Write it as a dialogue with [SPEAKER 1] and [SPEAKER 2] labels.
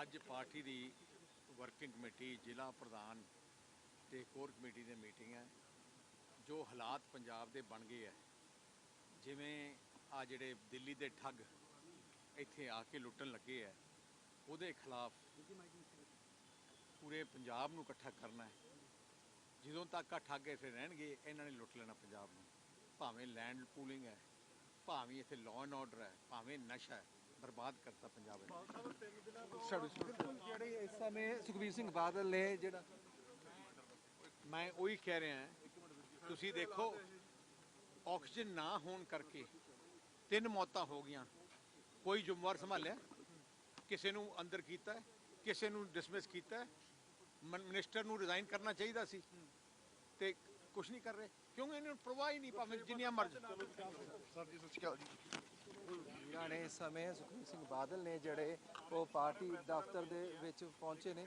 [SPEAKER 1] ਅੱਜ ਪਾਰਟੀ ਦੀ working committee ਜ਼ਿਲ੍ਹਾ ਪ੍ਰਧਾਨ ਤੇ ਕੋਰ ਕਮੇਟੀ ਦੀ ਮੀਟਿੰਗ ਹੈ, ਜੋ ਹਾਲਾਤ ਪੰਜਾਬ ਦੇ ਬਣ ਗਏ ਹੈ। ਜਿਵੇਂ ਆ ਜਿਹੜੇ ਦਿੱਲੀ ਦੇ ਠੱਗ ਇੱਥੇ ਆ ਕੇ ਲੁੱਟਣ ਲੱਗੇ ਹੈ, ਉਹਦੇ ਖਿਲਾਫ ਪੂਰੇ ਪੰਜਾਬ ਨੂੰ ਇਕੱਠਾ ਕਰਨਾ ਹੈ। ਜਦੋਂ ਤੱਕ ਆ ਠੱਗ ਇੱਥੇ ਰਹਿਣਗੇ, ਇਹਨਾਂ ਨੇ ਲੁੱਟ ਲੈਣਾ ਪੰਜਾਬ ਨੂੰ। ਭਾਵੇਂ ਲੈਂਡ ਪੂਲਿੰਗ ਹੈ, ਭਾਵੇਂ ਇੱਥੇ ਲਾਅ ਐਂਡ ਆਰਡਰ ਹੈ, ਭਾਵੇਂ ਨਸ਼ਾ ਹੈ, ਬਰਬਾਦ ਕਰਤਾ ਪੰਜਾਬ ਨੇ।
[SPEAKER 2] ਜਿਹੜੇ ਇਸ ਸਮੇਂ ਸੁਖਬੀਰ ਸਿੰਘ ਬਾਦਲ ਨੇ ਜਿਹੜਾ
[SPEAKER 1] ਮੈਂ ਉਹੀ ਕਹਿ ਰਿਹਾ ਤੁਸੀਂ ਦੇਖੋ, ਆਕਸੀਜਨ ਨਾ ਹੋਣ ਕਰਕੇ ਤਿੰਨ ਮੌਤਾਂ ਹੋ ਗਈਆਂ। ਕੋਈ ਜ਼ਿੰਮੇਵਾਰ ਸੰਭਾਲਿਆ, ਕਿਸੇ ਨੂੰ ਅੰਦਰ ਕੀਤਾ, ਕਿਸੇ ਨੂੰ ਡਿਸਮਿਸ ਕੀਤਾ ਹੈ। ਮਿਨਿਸਟਰ ਨੂੰ ਰਿਜ਼ਾਈਨ ਕਰਨਾ ਚਾਹੀਦਾ ਸੀ ਤੇ ਕੁਝ ਨਹੀਂ ਕਰ ਰਹੇ। ਕਿਉਂਕਿ ਇਹਨਾਂ ਨੂੰ ਪ੍ਰਵਾਹ ਹੀ ਨਹੀਂ, ਭਾਵੇਂ ਜਿੰਨੀਆਂ ਮਰਜ਼ੀ
[SPEAKER 2] ਇਹਨਾਂ ਨੇ ਇਸ ਸਮੇਂ ਸੁਖਬੀਰ ਸਿੰਘ ਬਾਦਲ ਨੇ ਜਿਹੜੇ ਉਹ ਪਾਰਟੀ ਦਫ਼ਤਰ ਦੇ ਵਿੱਚ ਪਹੁੰਚੇ ਨੇ।